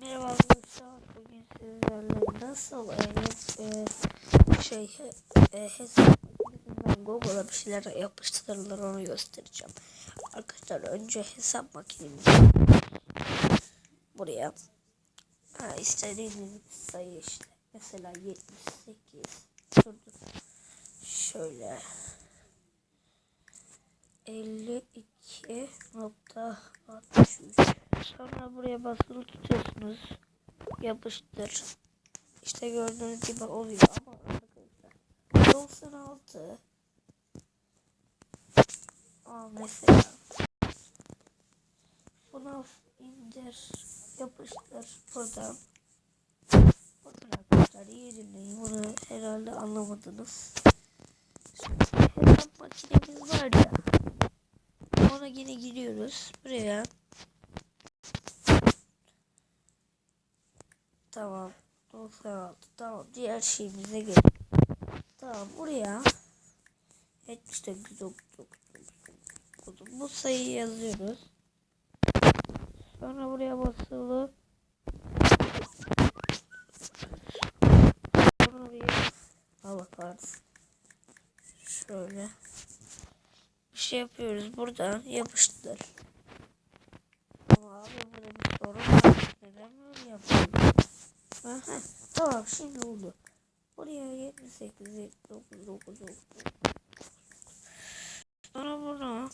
Merhaba arkadaşlar. Bugün sizlerle nasıl e, e, şey e, hesap makinesinden Google'a bir şeyler yapıştırılır onu göstereceğim. Arkadaşlar önce hesap makinemizi buraya ha, istediğiniz sayı işte. Mesela 78 şurada şöyle 52.63 Sonra buraya basılı tutuyorsunuz. Yapıştır. İşte gördüğünüz gibi oluyor ama arkadaşlar 96 Aa mesela. Bunu indir yapıştır buradan. Bakın arkadaşlar iyi dinleyin. Bunu herhalde anlamadınız. Hesap makinemiz var ya ona yine giriyoruz. Buraya Tamam. 96. Tamam. Diğer şeyimize gel. Tamam. Buraya 79 Bu sayıyı yazıyoruz. Sonra buraya basılı. Sonra buraya kahretsin. Şöyle. Bir şey yapıyoruz. Buradan yapıştır. Ama abi burada bir sorun var. Neden böyle yapıyoruz? Aha, tamam şimdi oldu. Buraya 78, 79, 9, 9. Sonra bunu.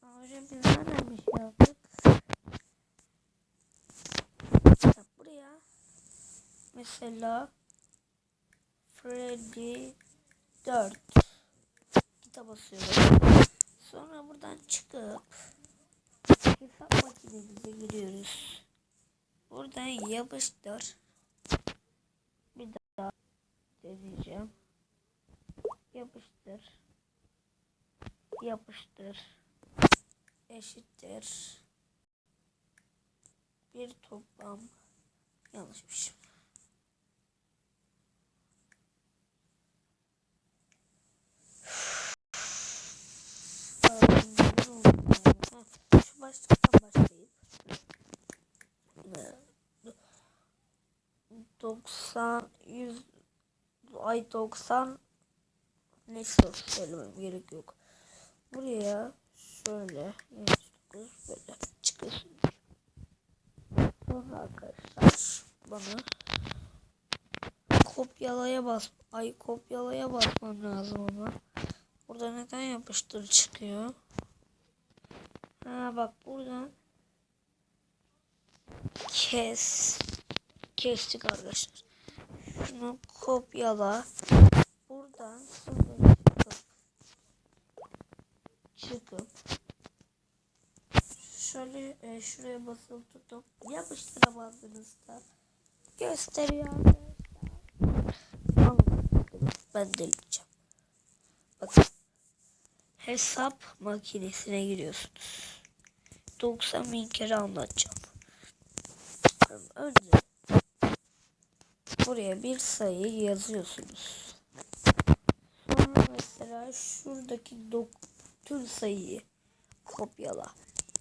Hocam biz nereden bir şey yaptık? Bak buraya. Mesela Freddy 4 kitap basıyorum. Sonra buradan çıkıp hesap makinemize giriyoruz. Buradan yapıştır. Bir daha deneyeceğim. Yapıştır. Yapıştır. Eşittir. Bir toplam. Yanlışmış. 90 100 ay 90 neyse söylemem gerek yok. Buraya şöyle 79 böyle çıkıyorsun. Sonra arkadaşlar bana kopyalaya bas ay kopyalaya basmam lazım ama burada neden yapıştır çıkıyor? Ha bak buradan kes kestik arkadaşlar. Şunu kopyala. Buradan şuradan çıkıp çıkıp şöyle e, şuraya basılı tutup yapıştıramadığınızda gösteriyor. Ben deleceğim. Bakın. Hesap makinesine giriyorsunuz. 90 bin kere anlatacağım. Önce buraya bir sayı yazıyorsunuz. Sonra mesela şuradaki tüm sayıyı kopyala.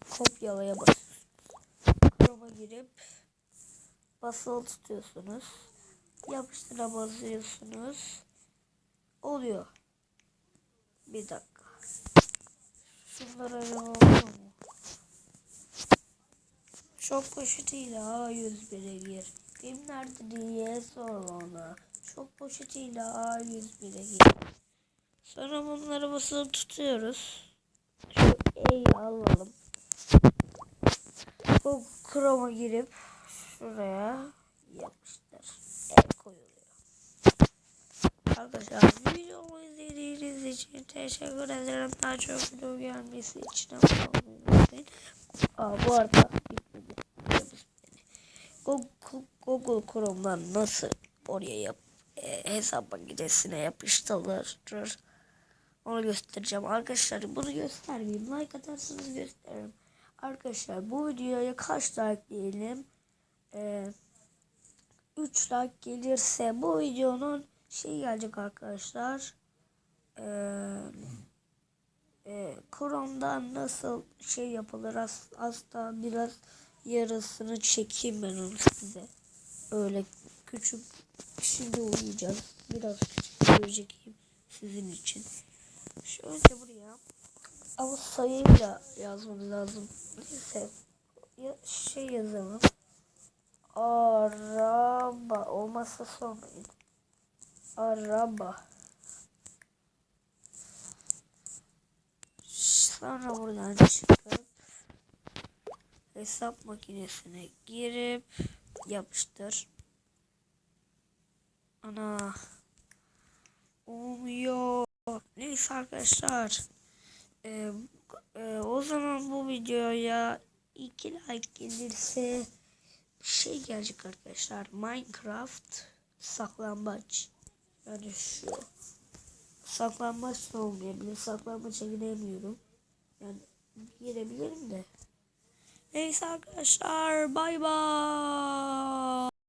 Kopyalaya basıyorsunuz. Chroma girip basılı tutuyorsunuz. Yapıştıra basıyorsunuz. Oluyor. Bir dakika. Şunlara oluyor mu? Çok poşetiyle A101'e gir. Kim nerede diye sor ona. Çok poşetiyle A101'e gir. Sonra bunları basılı tutuyoruz. Şu E'yi alalım. Bu Chrome'a girip şuraya yapıştır. E koyuluyor. Arkadaşlar videomu izlediğiniz için teşekkür ederim. Daha çok video gelmesi için abone olmayı unutmayın. Aa, bu arada Google, Chrome'dan nasıl oraya yap, e, hesap makinesine yapıştırılır onu göstereceğim. Arkadaşlar bunu göstermeyeyim. Like atarsanız gösteririm. Arkadaşlar bu videoya kaç like diyelim? Ee, 3 like gelirse bu videonun şey gelecek arkadaşlar. Ee, e, Chrome'dan nasıl şey yapılır? Hasta biraz yarısını çekeyim ben onu size. Öyle küçük. Şimdi uyuyacağız. Biraz küçük çekeyim sizin için. Şöyle buraya. Ama sayıyla yazmamız lazım. Neyse. Ya, şey yazalım. Araba. Olmazsa sormayın. Araba. Sonra buradan çıkıp hesap makinesine girip yapıştır. Ana olmuyor. Neyse arkadaşlar. Ee, e, o zaman bu videoya iki like gelirse bir şey gelecek arkadaşlar. Minecraft saklambaç. Yani şu saklambaç da olmayabilir. Saklambaça giremiyorum. Yani girebilirim de. Neyse arkadaşlar bay bay.